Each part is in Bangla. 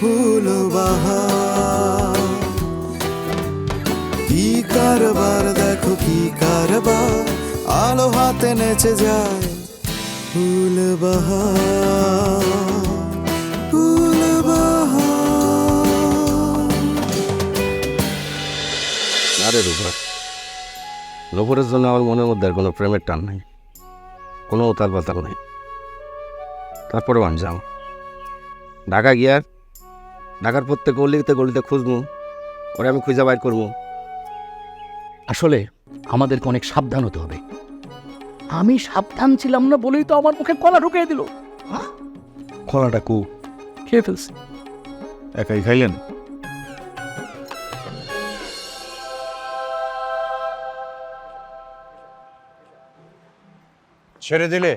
ফুল বাহার কি কারবার, দেখো কি কারবার। আলো হাতে নেচে যায় ফুল বাহার ফুল বাহার আরে রূপা রূপরের জন্য আমার মনের মধ্যে আর কোনো প্রেমের টান নেই। কোনো উতাল পাতাল নেই। তারপরেও যাও ঢাকা গিয়ার ঢাকার প্রত্যেক গলিতে গলিতে খুঁজবো ওরে আমি খুঁজে বাইর করব। আসলে আমাদেরকে অনেক সাবধান হতে হবে। আমি সাবধান ছিলাম না বলেই তো আমার মুখে কলা ঢুকিয়ে দিল। কলাটা কু? খেয়ে ফেলছি। একাই খাইলেন? ছেড়ে দিলে?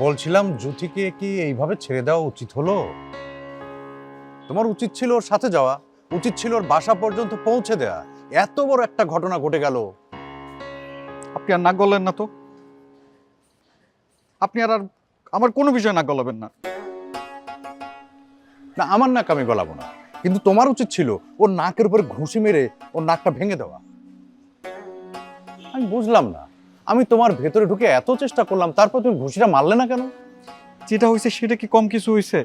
বলছিলাম জুথিকে কি এইভাবে ছেড়ে দেওয়া উচিত হলো? তোমার উচিত ছিল ওর সাথে যাওয়া, উচিত ছিল ওর বাসা পর্যন্ত পৌঁছে দেয়া। এত বড় একটা ঘটনা ঘটে গেল। আপনি আর নাক গলেন না তো? আপনি আর আর আমার কোনো বিষয় নাক গলাবেন না। না, আমার নাক আমি গলাবো না। কিন্তু তোমার উচিত ছিল ওর নাকের উপরে ঘুষি মেরে ওর নাকটা ভেঙে দেওয়া। আমি বুঝলাম না। আমি তোমার ভেতরে ঢুকে এত চেষ্টা করলাম তারপর তুমি ঘুষিটা মারলে না কেন? যেটা হয়েছে সেটা কি কম কিছু হয়েছে?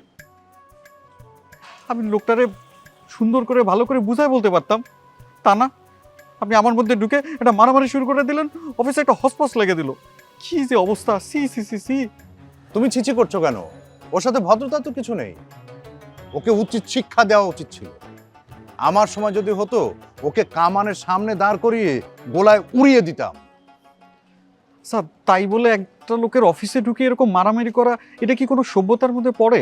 আমি লোকটারে সুন্দর করে ভালো করে বুঝাই বলতে পারতাম। তা না আপনি আমার মধ্যে ঢুকে একটা মারামারি শুরু করে দিলেন অফিসে একটা হসপস লেগে দিল। কি যে অবস্থা সি সি সি সি। তুমি ছিছি করছ কেন? ওর সাথে ভদ্রতা তো কিছু নেই। ওকে উচিত শিক্ষা দেওয়া উচিত ছিল। আমার সময় যদি হতো ওকে কামানের সামনে দাঁড় করিয়ে গোলায় উড়িয়ে দিতাম। স্যার তাই বলে একটা লোকের অফিসে ঢুকে এরকম মারামারি করা এটা কি কোনো সভ্যতার মধ্যে পড়ে?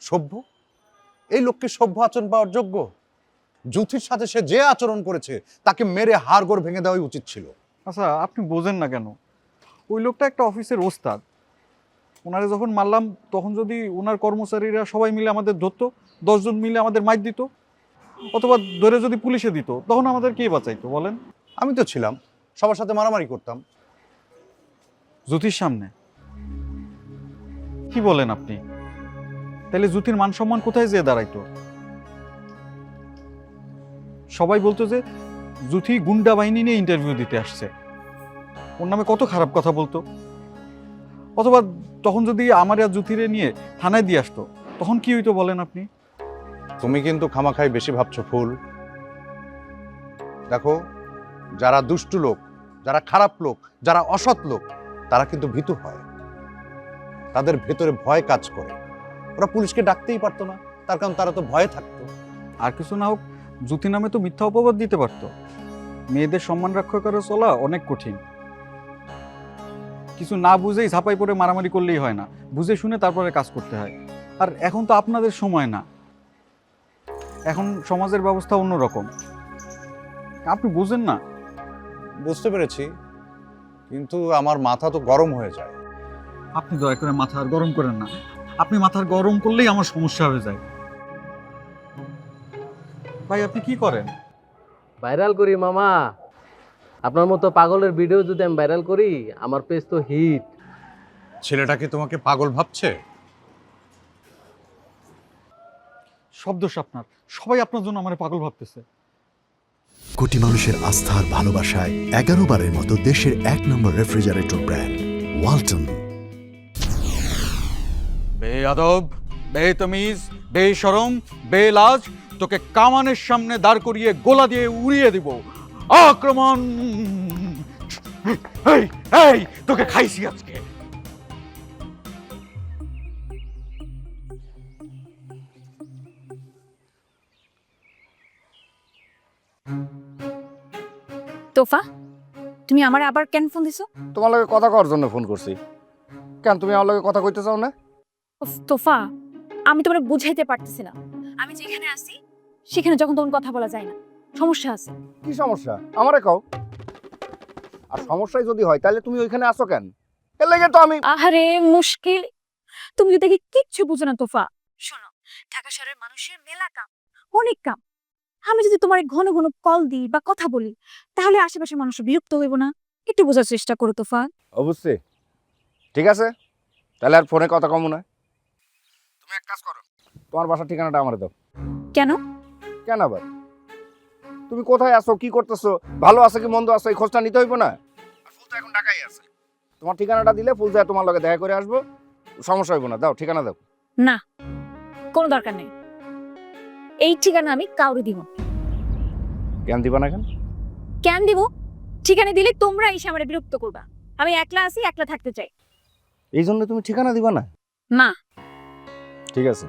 সভ্য? এই লোককে সভ্য আচরণ পাওয়ার যোগ্য? জুথির সাথে সে যে আচরণ করেছে তাকে মেরে হাড়গোড় ভেঙে দেওয়াই উচিত ছিল। আচ্ছা আপনি বোঝেন না কেন? ওই লোকটা একটা অফিসের ওস্তাদ। ওনারে যখন মারলাম তখন যদি ওনার কর্মচারীরা সবাই মিলে আমাদের ধরতো দশজন মিলে আমাদের মাইর দিত অথবা ধরে যদি পুলিশে দিত তখন আমাদের কে বাঁচাইতো বলেন? আমি তো ছিলাম সবার সাথে মারামারি করতাম। জ্যোতির সামনে। কি বলেন আপনি? তাহলে জ্যোতির মান সম্মান কোথায় যেয়ে দাঁড়াইতো? সবাই বলতো যে জুথি গুন্ডা বাহিনী নিয়ে ইন্টারভিউ দিতে আসছে। ওর নামে কত খারাপ কথা বলতো? অথবা তখন যদি আমার আর জুথিরে নিয়ে থানায় দিয়ে আসতো, তখন কি হইতো বলেন আপনি? তুমি কিন্তু খামাখাই বেশি ভাবছ, ফুল। দেখো, যারা দুষ্টু লোক, যারা খারাপ লোক, যারা অসৎ লোক তারা কিন্তু ভীতু হয়। তাদের ভেতরে ভয় কাজ করে। ওরা পুলিশকে ডাকতেই পারতো না তার কারণ তারা তো ভয়ে থাকতো। আর কিছু না হোক জুথি নামে তো মিথ্যা অপবাদ দিতে পারতো। মেয়েদের সম্মান রক্ষা করে চলা অনেক কঠিন। কিছু না বুঝেই ঝাঁপাই পড়ে মারামারি করলেই হয় না। বুঝে শুনে তারপরে কাজ করতে হয়। আর এখন তো আপনাদের সময় না। এখন সমাজের ব্যবস্থা অন্যরকম। আপনি বুঝেন না। বুঝতে পেরেছি। কিন্তু আমার মাথা তো গরম হয়ে যায়। আপনি দয়া করে মাথা আর গরম করেন না। আপনি মাথার গরম করলেই আমার সমস্যা হয়ে যায়। ভাই আপনি কি করেন? ভাইরাল করি মামা। আপনার মতো পাগলের ভিডিও যদি আমি ভাইরাল করি আমার পেজ তো হিট ছেলেটা কি তোমাকে পাগল ভাবছে? সব দোষ আপনার সবাই আপনার জন্য আমার পাগল ভাবতেছে। কোটি মানুষের আস্থার ভালোবাসায় এগারো বারের মতো দেশের এক নম্বর রেফ্রিজারেটর ব্র্যান্ড, ওয়ালটন। বেয়াদব বেতমিজ বেশরম বেলাজ তোকে কামানের সামনে দাঁড় করিয়ে গোলা দিয়ে উড়িয়ে দিব। আক্রমণ! এই এই, তোকে খাইছি আজকে। তোফা তুমি আমার আবার কেন ফোন দিছো? তোমার লগে কথা করার জন্য ফোন করছি। কেন তুমি আমার লগে কথা কইতে চাও না? উফ, তোফা আমি তোমার বুঝাইতে পারতেছি না। আমি যেখানে আছি সেখানে যখন তখন কথা বলা যায় না। সমস্যা আছে। কি সমস্যা? আমারে কও। আর সমস্যাই যদি হয় তাহলে তুমি ওইখানে আসো কেন? এর লেগে তো আমি আহারে মুশকিল। তুমি তো দেখি কিচ্ছু বুঝো না তোফা। শোনো ঢাকা শহরের মানুষের মেলা কাম অনেক কাম। আমি যদি তোমার ঘন ঘন কল দিই বা কথা বলি তাহলে আশেপাশের মানুষ বিরক্ত হইব না। একটু বোঝার চেষ্টা করো তোফা অবশ্যই। ঠিক আছে? তাহলে আর ফোনে কথা কম না। তুমি এক কাজ করো। তোমার বাসার ঠিকানাটা আমার দাও। কেন? কেন আবার? তুমি কোথায় আছো? কি করতেছো? ভালো আছো কি মন্দ আছো? এই খোঁজটা নিতে হইব না? ফুল তো এখন ঢাকাই আছে। তোমার ঠিকানাটা দিলে ফুল যায় তোমার লগে দেখা করে আসব। সমস্যা হইব না। দাও ঠিকানা দাও। না কোনো দরকার নেই। এই ঠিকানা আমি কাউরে দিব। না। জ্ঞান দিবা না কেন? কেন দিব? ঠিকানা দিলে তোমরা এসে আমার বিরক্ত করবা। আমি একলা আছি একলা থাকতে চাই। এই জন্য তুমি ঠিকানা দিবা না? না ঠিক আছে।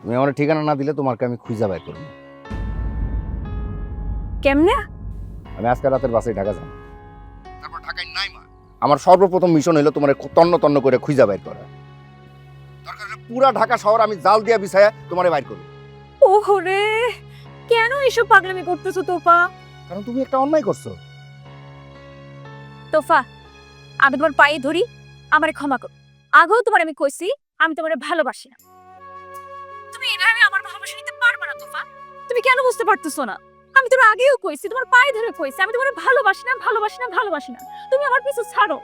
তুমি আমার ঠিকানা না দিলে তোমাকে আমি খুঁজা বাই করব। কেমনে? আমি আজকে রাতের বাসে ঢাকা যাব। তারপর ঢাকায় নাই মা। আমার সর্বপ্রথম মিশন হলো তোমার তন্ন তন্ন করে খুঁজা বাইর করা। দরকার পুরা ঢাকা শহর আমি জাল দিয়া বিছায়া তোমারে বাইর করব। কেন এসব পাগলামি করতেছো তোফা? কারণ তুমি একটা অন্যায় করছ। তোফা আমি তোমার পায়ে ধরি আমারে ক্ষমা করো। আগেও তোমার আমি কইছি আমি তোমারে ভালোবাসি না। তুমি এভাবে আমার ভালোবাসা নিতে পারবে না তোফা। তুমি কেন বুঝতে পারতেছো না? আমি তোমার আগেও কইছি তোমার পায়ে ধরে কইছি আমি তোমার ভালোবাসি না ভালোবাসি না ভালোবাসি না। তুমি আমার পিছু ছাড়ো।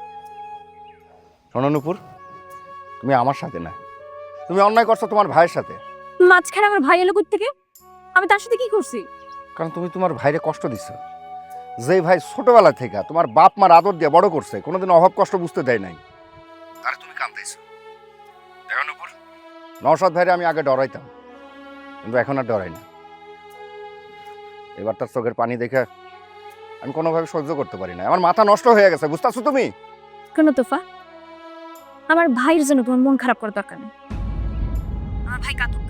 শোনো নুপুর তুমি আমার সাথে না। তুমি অন্যায় করছ তোমার ভাইয়ের সাথে। মাঝখানে আমার ভাই এলো থেকে? আমি তার সাথে কি করছি? কারণ তুমি তোমার ভাইরে কষ্ট দিছো। যে ভাই ছোটবেলা থেকে তোমার বাপ মার আদর দিয়ে বড় করছে কোনোদিন অভাব কষ্ট বুঝতে দেয় নাই। তারে তুমি কান্দাইছো। দেখো নুপুর নওশাদ ভাইরে আমি আগে ডরাইতাম কিন্তু এখন আর ডরাই না। এবার তার চোখের পানি দেখে আমি কোনোভাবে সহ্য করতে পারি না। আমার মাথা নষ্ট হয়ে গেছে বুঝতেছো তুমি? কেন তোফা? আমার ভাইয়ের জন্য তোমার মন খারাপ করার দরকার নেই। আমার ভাই কাতুক।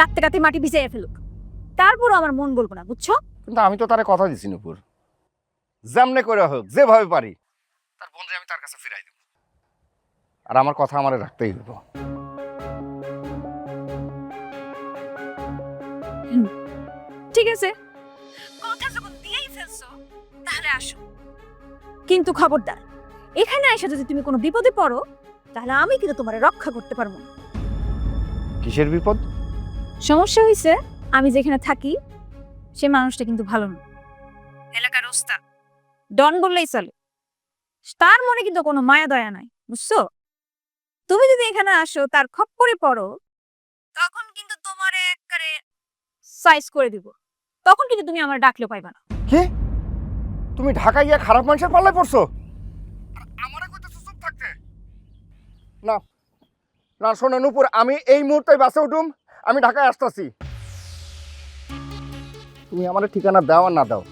কাঁদতে কাঁদতে মাটি ভিজাইয়া ফেলুক। তারপরও আমার মন বলব না বুঝছ? কিন্তু আমি তো তারে কথা দিছি নুপুর। যেমনে করে হোক যেভাবে পারি। তার বোনরে আমি তার কাছে ফিরাই দেব। আর আমার কথা আমারে রাখতেই হইব। ঠিক আছে। কথা যখন দিয়েই ফেলছো তাহলে আসো। কিন্তু খবরদার এখানে এসে যদি তুমি কোনো বিপদে পড়ো তাহলে আমি কিন্তু তোমার রক্ষা করতে পারব না। কিসের বিপদ? সমস্যা হয়েছে আমি যেখানে থাকি সে মানুষটা কিন্তু ভালো না। এলাকার ওস্তাদ ডন বললেই চলে। তার মনে কিন্তু কোনো মায়া দয়া নাই বুঝছ? তুমি যদি এখানে আসো তার খপ্পরে পড়ো তখন কিন্তু তোমার একবারে সাইজ করে দিব। তখন কিন্তু তুমি আমার ডাকলে পাইবা না। কি? তুমি ঢাকায় গিয়ে খারাপ মানুষের পাল্লায় পড়ছো? আর আমারে কইতেছো চুপ থাকতে? না না শোনো নুপুর আমি এই মুহূর্তে বাসে উঠুম। আমি ঢাকায় আসতেছি। তুমি আমার ঠিকানা দাও আর না দাও,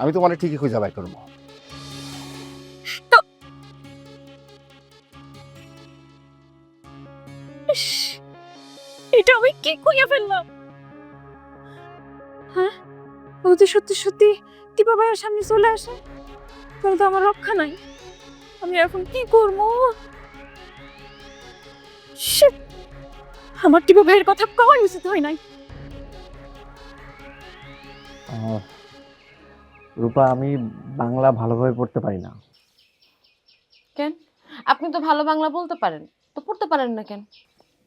আমি তোমার ঠিকই খুঁজে বাই করব। এটা আমি কি কইয়া ফেললাম? হ্যাঁ? ও সত্যি সত্যি টিপা ভাইয়ের সামনে চলে আসে তাহলে তো আমার রক্ষা নাই। আমি এখন কি করব? Shit! আমার টিপা ভাইয়ের কথা কওয়াই উচিত হয় নাই। রূপা আমি বাংলা ভালোভাবে পড়তে পারি না। কেন? আপনি তো ভালো বাংলা বলতে পারেন। তো পড়তে পারেন না কেন?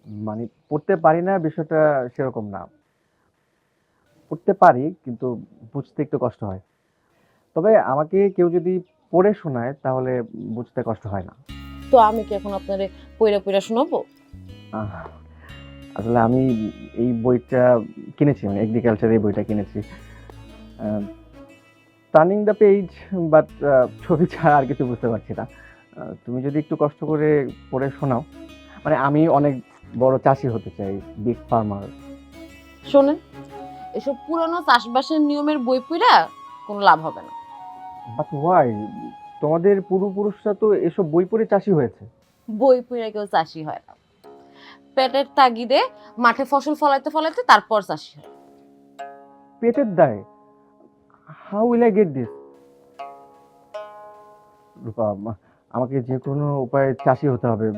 মানে পড়তে পারি না বিষয়টা সেরকম না। পড়তে পারি কিন্তু বুঝতে একটু কষ্ট হয়। তবে আমাকে কেউ যদি পড়ে শোনায় তাহলে বুঝতে কষ্ট হয় না। তো আমি কি এখন আপনারে পইরা পইরা শোনাবো? আহ, আসলে আমি এই বইটা কিনেছি মানে এগ্রিকালচার এই বইটা কিনেছি। টার্নিং দ্য পেজ বাট ছবি ছাড়া আর কিছু বুঝতে পারছি না। তুমি যদি একটু কষ্ট করে পড়ে শোনাও মানে আমি অনেক বড় চাষি হতে চাই বিগ ফার্মার শোনেন এসব পুরানো চাষবাসের নিয়মের বই পইরা কোনো লাভ হবে না। বাট ওয়াই তোমাদের পূর্বপুরুষরা তো এসব বই পড়ে চাষি হয়েছে। বই পইরা কেউ চাষি হয় না। পেটের তাগিদে মাঠে ফসল ফলাইতে ফলাইতে তারপর চাষি হয়। পেটের দায়। How will I get this Rupa আমা- আমাকে যে কোনো উপায়ে চাষি হতে হবে।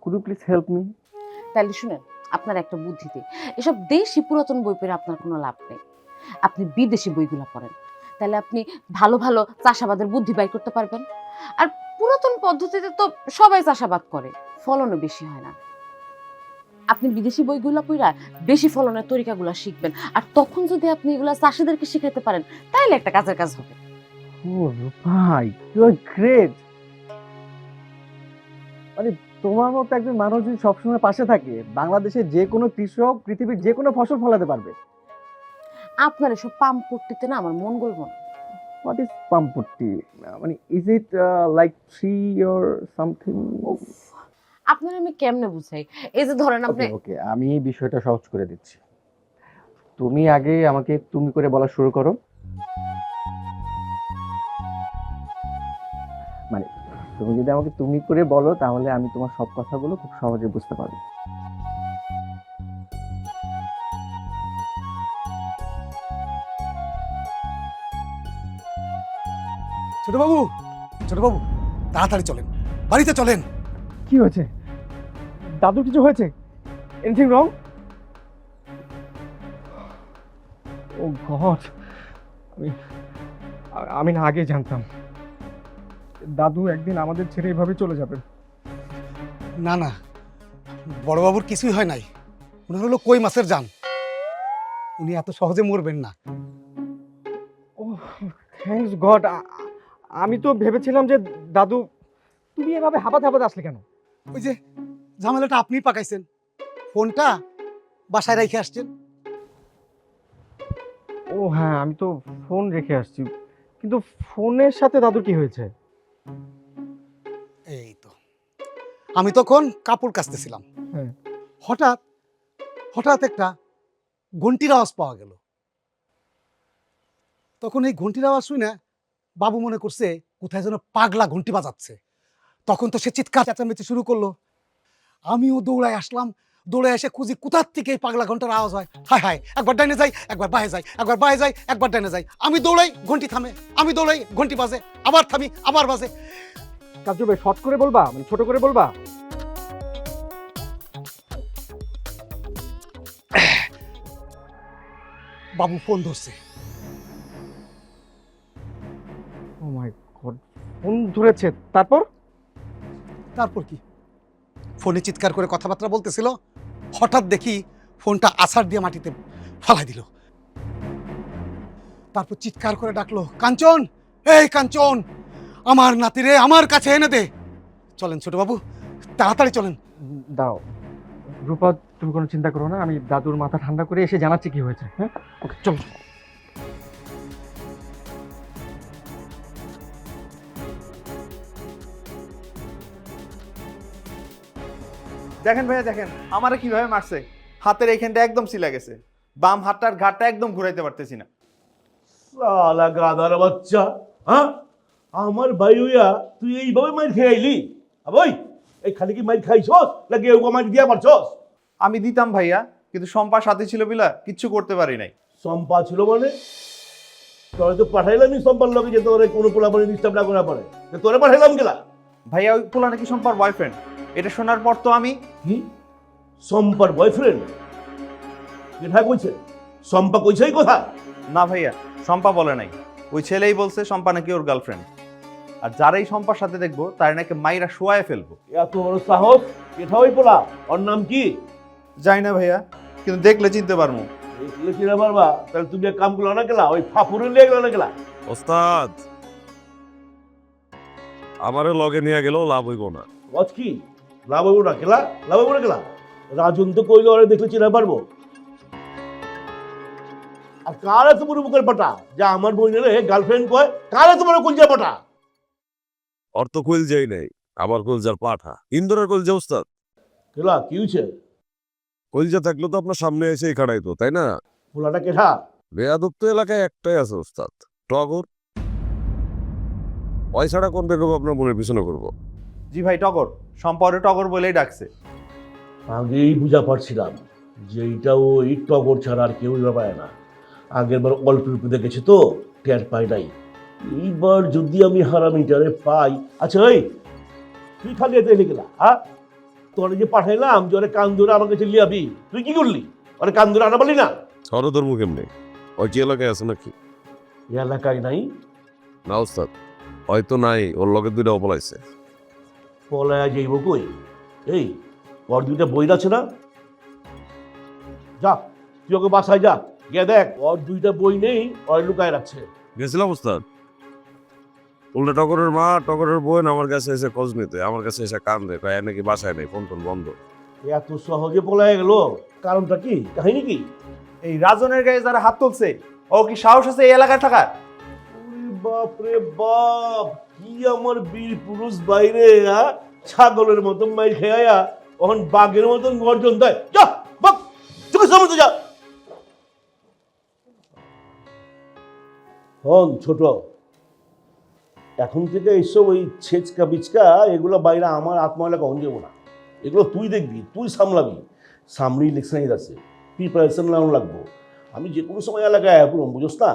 Could you please help me তাহলে শুনেন আপনার একটা বুদ্ধিতে। এসব দেশি পুরাতন বই পড়ে আপনার কোনো লাভ নেই। আপনি বিদেশি বইগুলো পড়েন। তাহলে আপনি ভালো ভালো চাষাবাদের বুদ্ধি বাই করতে পারবেন। আর পুরাতন পদ্ধতিতে তো সবাই চাষাবাদ করে ফলনও বেশি হয় না। আপনি বিদেশি বইগুলো পড়া বেশি ফলনের তরিকাগুলো শিখবেন। আর তখন যদি আপনি এগুলা চাষিদেরকে শিখাতে পারেন তাহলে একটা কাজের কাজ হবে। ভাই ইউ আর গ্রেট মানে তোমার মতো একজন মানুষ যদি সবসময় পাশে থাকে বাংলাদেশের যে কোনো কৃষক পৃথিবীর যে কোনো ফসল ফলাতে পারবে। আপনার এসব পাম্প পড়তে না আমার মন গলব না। হোয়াট ইজ পাম্পট্টি? মানে is it like three or something আপনার আমি কেমনে বুঝাই? এই যে ধরেন আপনি ওকে আমি এই বিষয়টা সহজ করে দিচ্ছি। তুমি আগে আমাকে তুমি করে বলা শুরু করো। মানে তুমি যদি আমাকে তুমি করে বলো তাহলে আমি তোমার সব কথাগুলো খুব সহজে বুঝতে পারব। ছোটবাবু ছোটবাবু তাড়াতাড়ি চলেন। বাড়িতে চলেন। কি হয়েছে? দাদু কিছু হয়েছে? এনিথিং রং ও গড আমি আমি না আগে জানতাম। দাদু একদিন আমাদের ছেড়ে এভাবে চলে যাবেন না না। বড়বাবুর কিছুই হয় নাই। উনি হলো কই মাছের যান উনি এত সহজে মরবেন না। ও থ্যাংকস গড আমি তো ভেবেছিলাম যে দাদু তুমি এভাবে হাঁপাতে হাঁপাতে আসলে কেন? ওই যে ঝামেলাটা আপনি পাকাইছেন। ফোনটা বাসায় রেখে আসছেন। ও হ্যাঁ আমি তো ফোন রেখে আসছি। কিন্তু ফোনের সাথে দাদু কি হয়েছে? এই তো। আমি তখন কাপড় কাচতেছিলাম। হ্যাঁ। হঠাৎ হঠাৎ একটা ঘন্টির আওয়াজ পাওয়া গেল। তখন এই ঘন্টির আওয়াজ শুনে বাবু মনে করছে কোথায় যেন পাগলা ঘন্টি বাজাচ্ছে। তখন তো সে চিৎকার চেঁচামেচি শুরু করল। আমিও দৌড়ায় আসলাম। দৌড়ে এসে খুঁজি কোথার থেকে এই পাগলা ঘণ্টার আওয়াজ হয়। হায় হায় একবার ডাইনে যাই একবার বাহে যাই একবার বাহে যাই একবার ডাইনে যাই। আমি দৌড়াই ঘন্টি থামে। আমি দৌড়াই ঘন্টি বাজে। আবার থামি আবার বাজে। কাজু ভাই শর্ট করে বলবা? মানে ছোট করে বলবা? বাবু ফোন ধরছে। ও মাই গড ফোন ধরেছে। তারপর? তারপর কি? ফোনে চিৎকার করে কথাবার্তা বলতেছিল হঠাৎ দেখি ফোনটা আছাড় দিয়ে মাটিতে ফালাই দিল। তারপর চিৎকার করে ডাকলো কাঞ্চন! এই কাঞ্চন! আমার নাতিরে আমার কাছে এনে দে! চলেন ছোট বাবু তাড়াতাড়ি চলেন। দাও। রূপা তুমি কোনো চিন্তা করো না আমি দাদুর মাথা ঠান্ডা করে এসে জানাচ্ছি কি হয়েছে হ্যাঁ? ওকে চলো। দেখেন ভাইয়া দেখেন। আমারে কীভাবে মারছে? হাতের এইখানটা একদম সিলা গেছে। বাম হাতটার ঘাটটা একদম ঘুরাইতে পারতেছি না। সালা গাদার বাচ্চা হ্যাঁ? আমার ভাই হইয়া তুই এইভাবে মাইর খেয়ে আইলি? আবই এই খালি কি মাইর খাইছস নাকি এও মাইর দিয়া মারছস? আমি দিতাম ভাইয়া কিন্তু সম্পা সাথে ছিল বিলা কিচ্ছু করতে পারি নাই। সম্পা ছিল মানে? তোরে তো পাঠাইলাম সম্পার লগে যে তোরে কোনো পোলাপানি ডিস্টার্ব না করা পারে। তোরে পাঠাইলাম গেলা ভাইয়া ওই পোলা নাকি সম্পার বয়ফ্রেন্ড এটা শোনার পর তো আমি কি সম্পার বয়ফ্রেন্ড এটা কইছে সম্পা কইছে এই কথা? না ভাইয়া সম্পা বলে নাই। ওই ছেলেই বলছে সম্পা নাকি ওর গার্লফ্রেন্ড আর যারাই সম্পার সাথে দেখব তার নাকি মাইরা শোয়ায় ফেলব। এত বড় সাহস? এটা ওই পোলা ওর নাম কি? যাই না ভাইয়া কিন্তু দেখলে চিনতে পারব। দেখলে চিনা পারবা। তাহলে তুমি এক কাম করল না গেলা ওই ফাপুরে লিয়ে গেলো না গেলা। ওস্তাদ আমারে লগে নিয়ে গেলেও লাভ হইব না। ওয়াজ কি? লাভ হইব না খেলা? লাভ হইব না গেলা রাজন তো কইলো ওরা দেখলে চিনা পারব। আর কারা তোমার বুকের পাটা? যা আমার বইনের গার্লফ্রেন্ড কয় কারা তোমার কুলজা পাটা? অর্থ কুল যাই নাই আবার কুলজার পাঠা। ইন্দোরের কুলজা ওস্তাদ গেলা কি হয়েছে কলজা থাকলে তো আপনার সামনে এসে খাড়াইতো তাই না? পোলাটা কেঠা? বেয়াদব তো এলাকায় একটাই আছে ওস্তাদ টগর পয়সাটা কোন বেগম আপনার মনের পিছনে করব? জি ভাই টগর। সম্পরে টগর বলেই ডাকছে। আগেই বুঝা পারছিলাম যে এইটা ওই টগর ছাড়া আর কেউই পায় না। আগের বার অল্প অল্প দেখেছে তো টের পাই নাই। এইবার যদি আমি হারামিটারে পাই আচ্ছা ওই তুই খালি এতে গেলা হ্যাঁ? তোর যে পাঠাইলাম যে ওরে কান ধরে আমার কাছে লিয়াবি তুই কি করলি? ওরে কান ধরে আনা বলি না? সরধর্ম কেমনে ওই কি এলাকায় আছে নাকি? এই এলাকায় নাই। না ওস্তাদ। হয়তো নাই ওর লগে দুইটা অপলাইছে পলায়া যাইব কই? এই ওর দুইটা বই আছে না? যা তুই ওকে বাসায় যা। গিয়ে দেখ ওর দুইটা বই নেই ওর লুকায় রাখছে। গেছিলাম ওস্তাদ উল্টা টকরের মা টকরের বোন আমার কাছে এসে খোঁজ নিতে আমার কাছে এসে কান দেয় কয় নাকি বাসায় নেই ফোন টোন বন্ধ। এত সহজে পলায় গেল কারণটা কি? কাহিনী কি? এই রাজনের গায়ে যারা হাত তুলছে ও কি সাহস আছে এই এলাকায় থাকার? বাপ রে বাপ, কি আমার বীর পুরুষ বাইরে হ্যাঁ? ছাগলের মতন মাই খেয়া তখন বাঘের মতন গর্জন দেয়। যা বাপ চোখের সামনে যা। হন, ছোট, এখন থেকে এইসব ওই ছেচকা বিচকা, এগুলো বাইরে আমার আত্মহত্যা কখন যাব না? এগুলো তুই দেখবি, তুই সামলাবি। সামনেই ইলেকশন আছে প্রিপারেশন নেওয়া লাগবো। আমি যে কোনো সময় এলাকায় পুরো বুঝোস না?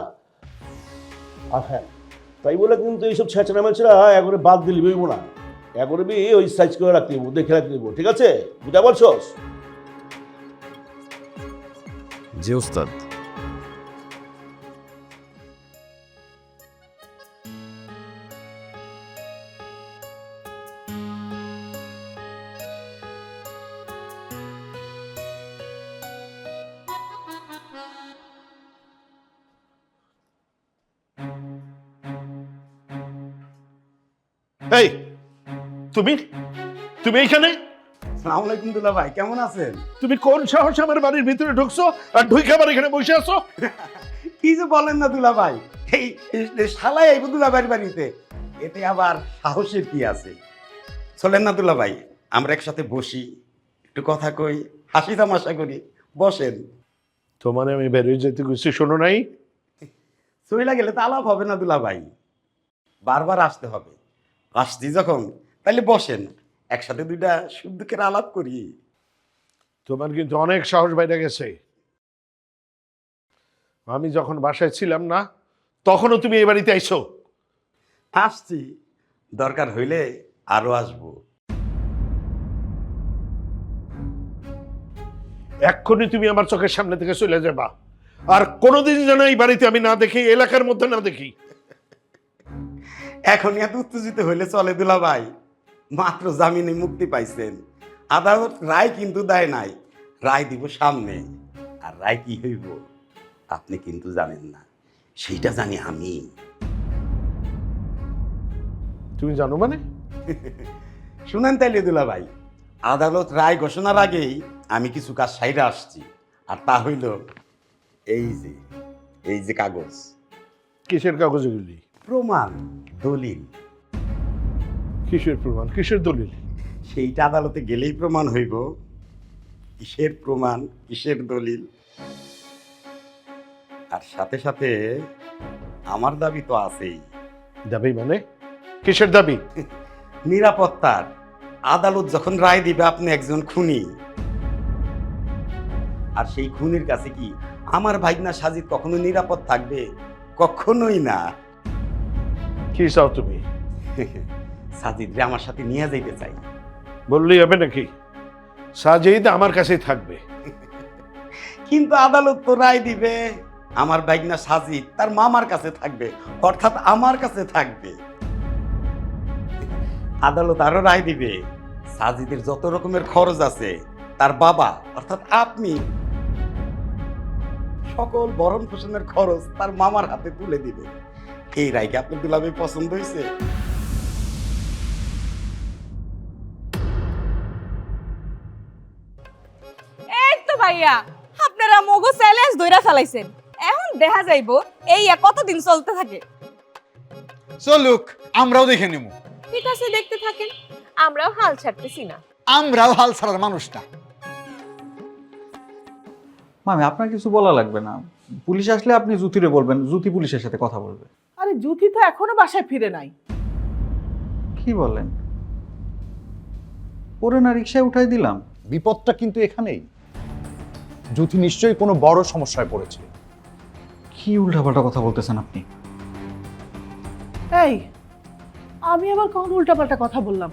আর হ্যাঁ তাই বলে কিন্তু এইসব ছেঁচড়া মেচড়া একবারে বাদ দিলি বইব না। একবারে বি ওই সাইজ করে রাখতে দিব দেখে রাখতে দিব ঠিক আছে? বুঝা পারছস জি, ওস্তাদ। এই তুমি? তুমি এইখানে? সালাম আলাইকুম দুলা ভাই কেমন আছেন? তুমি কোন সাহস আমার বাড়ির ভিতরে ঢুকছো আর ঢুকে আবার এখানে বসে আছো? কি যে বলেন না দুলা ভাই এই এই শালাই আইব দুলা ভাইয়ের বাড়িতে। এতে আবার সাহসের কি আছে? চলেন না দুলা ভাই আমরা একসাথে বসি একটু কথা কই হাসি তামাশা করি বসেন। তোমার আমি বেরিয়ে যেতে গুছি শোনো নাই? চইলা গেলে তো আলাপ হবে না দুলা ভাই বারবার আসতে হবে। আসছি যখন তাহলে বসেন একসাথে দুইটা সুখ দুঃখের আলাপ করি। তোমার কিন্তু অনেক সাহস বাইরে গেছে। আমি যখন বাসায় ছিলাম না তখনও তুমি এই বাড়িতে আইছো। আসছি দরকার হইলে আরও আসব। এক্ষুনি তুমি আমার চোখের সামনে থেকে চলে যাবা। আর কোনোদিন যেন এই বাড়িতে আমি না দেখি এলাকার মধ্যে না দেখি। এখন এত উত্তেজিত হইলে চলে দুলা ভাই। মাত্র জামিনে মুক্তি পাইছেন। আদালত রায় কিন্তু দেয় নাই। রায় দিব সামনে। আর রায় কি হইব? আপনি কিন্তু জানেন না। সেইটা জানি আমি। তুমি জানো মানে? শুনেন তাইলে দুলা ভাই আদালত রায় ঘোষণার আগেই আমি কিছু কাজ সাইডে আসছি। আর তা হইল এই যে এই যে কাগজ। কিসের কাগজগুলি প্রমাণ দলিল। কিসের প্রমাণ? কিসের দলিল? সেইটা আদালতে গেলেই প্রমাণ হইব। কিসের প্রমাণ কিসের দলিল? আর সাথে সাথে আমার দাবি তো আছেই। দাবি মানে? কিসের দাবি? নিরাপত্তার। আদালত যখন রায় দিবে আপনি একজন খুনি। আর সেই খুনির কাছে কি আমার ভাইনা সাজিদ কখনো নিরাপদ থাকবে? কখনোই না। কি চাও তুমি? সাজিদ রে আমার সাথে নিয়ে যাইতে চাই। বললেই হবে নাকি? সাজেইদ আমার কাছেই থাকবে। কিন্তু আদালত তো রায় দিবে। আমার বাইকনা সাজিদ তার মামার কাছে থাকবে অর্থাৎ আমার কাছে থাকবে। আদালত আরও রায় দিবে। সাজিদের যত রকমের খরচ আছে তার বাবা অর্থাৎ আপনি সকল বরণ পোষণের খরচ তার মামার হাতে তুলে দিবে। এই রায়কে আপনার দুলাভাই পছন্দ হয়েছে? এই তো ভাইয়া আপনারা মগো চ্যালেঞ্জ দইরা ফেলাইছেন। এখন দেখা যাইবো এই কতদিন চলতে থাকে। চলুক আমরাও দেখে নেব ঠিক আছে দেখতে থাকেন। আমরাও হাল ছাড়তেছি না। আমরাও হাল ছাড়ার মানুষটা। মামি আপনার কিছু বলা লাগবে না। পুলিশ আসলে আপনি জুতিরে বলবেন জুতি পুলিশের সাথে কথা বলবে। আরে জুথি তো এখনও বাসায় ফিরে নাই। কি বলেন? ওরে না রিক্সায় উঠাই দিলাম। বিপদটা কিন্তু এখানেই। জ্যোতি নিশ্চয়ই কোনো বড় সমস্যায় পড়েছে। কি উল্টাপাল্টা কথা বলতেছেন আপনি? এই আমি আবার কখন উল্টাপাল্টা কথা বললাম?